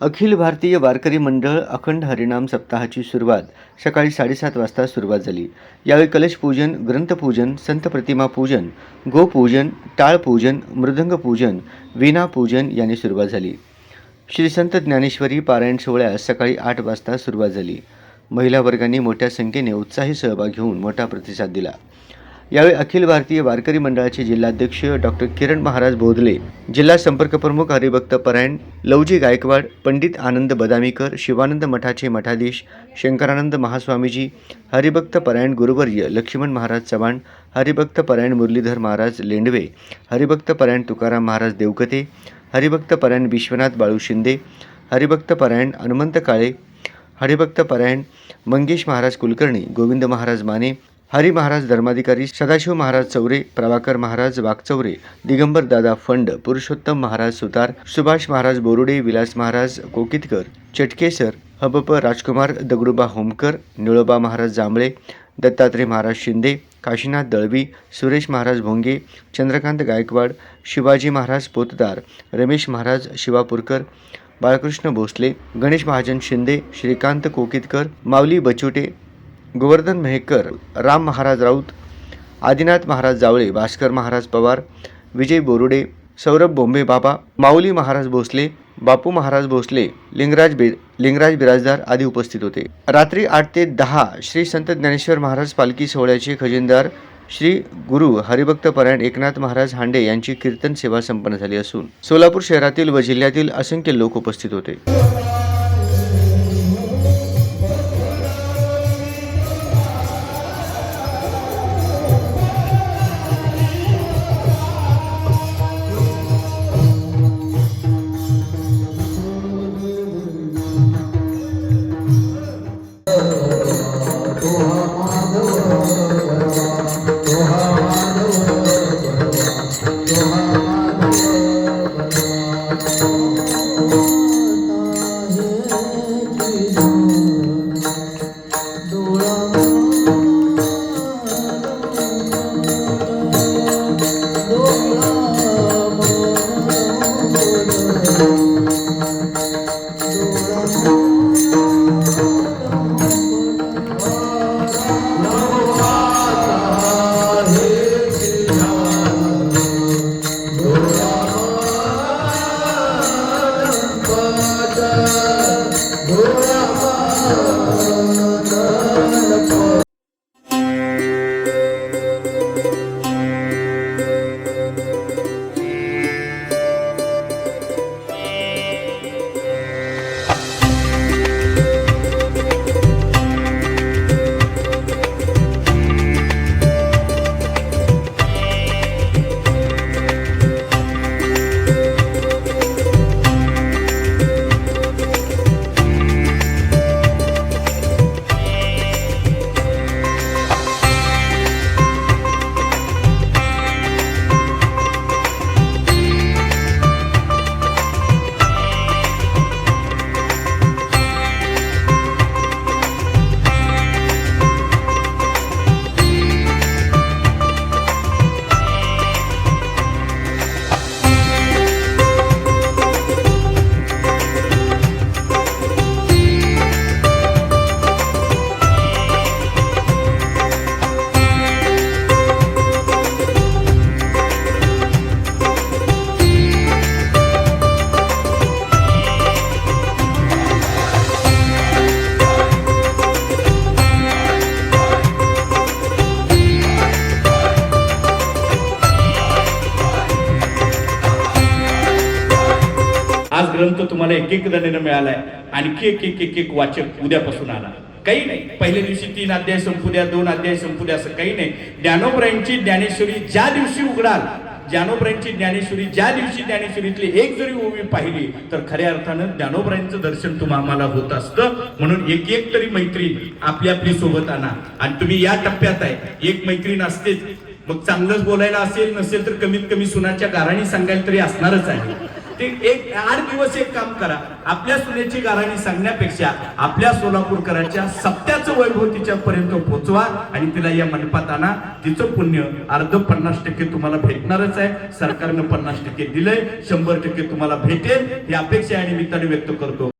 अखिल भारतीय वारकरी मंडळ अखंड हरिनाम सप्ताहाची सुरुवात सकाळी साडेसात वाजता सुरुवात झाली. यावेळी कलशपूजन ग्रंथपूजन संत प्रतिमा पूजन गोपूजन टाळपूजन मृदंगपूजन वीणापूजन यांनी सुरुवात झाली. श्री संत ज्ञानेश्वरी पारायण सोहळ्यास सकाळी आठ वाजता सुरुवात झाली. महिला वर्गांनी मोठ्या संख्येने उत्साही सहभाग घेऊन मोठा प्रतिसाद दिला. यावेळी अखिल भारतीय वारकरी मंडळाचे जिल्हाध्यक्ष डॉक्टर किरण महाराज बोधले जिल्हा संपर्क प्रमुख हरिभक्त परायण लवजी गायकवाड पंडित आनंद बदामीकर शिवानंद मठाचे मठाधीश शंकरानंद महास्वामीजी हरिभक्त परायण गुरुवर्य लक्ष्मण महाराज चव्हाण हरिभक्त परायण मुरलीधर महाराज लेंडवे हरिभक्त परायण तुकाराम महाराज देवकते हरिभक्त परायण विश्वनाथ बाळू शिंदे हरिभक्त परायण हनुमंत काळे हरिभक्त परायण मंगेश महाराज कुलकर्णी गोविंद महाराज माने हरी महाराज धर्माधिकारी सदाशिव महाराज चौरे प्रभाकर महाराज वागचौरे दिगंबर दादा फंड पुरुषोत्तम महाराज सुतार सुभाष महाराज बोरुडे विलास महाराज कोकितकर चटकेसर हबप राजकुमार दगडूबा होमकर निळोबा महाराज जांभळे दत्तात्रय महाराज शिंदे काशीनाथ दळवी सुरेश महाराज भोंगे चंद्रकांत गायकवाड शिवाजी महाराज पोतदार रमेश महाराज शिवापूरकर बाळकृष्ण भोसले गणेश महाजन शिंदे श्रीकांत कोकितकर माऊली बचोटे गोवर्धन मेहकर राम महाराज राऊत आदिनाथ महाराज जावळे भास्कर महाराज पवार विजय बोरुडे सौरभ बोंबे बाबा माऊली महाराज भोसले बापू महाराज भोसले लिंगराज बे लिंगराज बिराजदार आदी उपस्थित होते. रात्री आठ ते दहा श्री संत ज्ञानेश्वर महाराज पालखी सोहळ्याचे खजिनदार श्री गुरु हरिभक्त परायण एकनाथ महाराज हांडे यांची कीर्तन सेवा संपन्न झाली असून सोलापूर शहरातील व जिल्ह्यातील असंख्य लोक उपस्थित होते. आज ग्रंथ तुम्हाला एक एक जणीनं मिळालाय. आणखी एक एक एक एक वाचक उद्यापासून आला. काही नाही. पहिल्या दिवशी तीन अध्याय संपू द्या दोन अध्याय संपू द्या असं काही नाही. ज्ञानोबरांची ज्ञानेश्वरी ज्या दिवशी उघडाल ज्ञानोबरांची ज्ञानेश्वरी ज्या दिवशी ज्ञानेश्वरीतली एक जरी ओवी पाहिली तर खऱ्या अर्थानं ज्ञानोबरांचं दर्शन तुम्हा आम्हाला होत असतं. म्हणून एक एक तरी मैत्रीण आपली आपली सोबत आणा. आणि तुम्ही या टप्प्यात आहे. एक मैत्रीण असतेच. मग चांगलंच बोलायला असेल नसेल तर कमीत कमी सुनाच्या गाराणी सांगायला तरी असणारच आहे. ते एक आठ दिवस एक काम करा. आपल्या सुनेची गाराणी सांगण्यापेक्षा आपल्या सोलापूरकरांच्या सत्याचं वैभव तिच्या पर्यंत पोहोचवा आणि तिला या मंडपात आणा. तिचं पुण्य अर्ध पन्नास टक्के तुम्हाला भेटणारच आहे. सरकारनं पन्नास टक्के दिलंय शंभर टक्के तुम्हाला भेटेल. ही अपेक्षा या निमित्ताने व्यक्त करतो.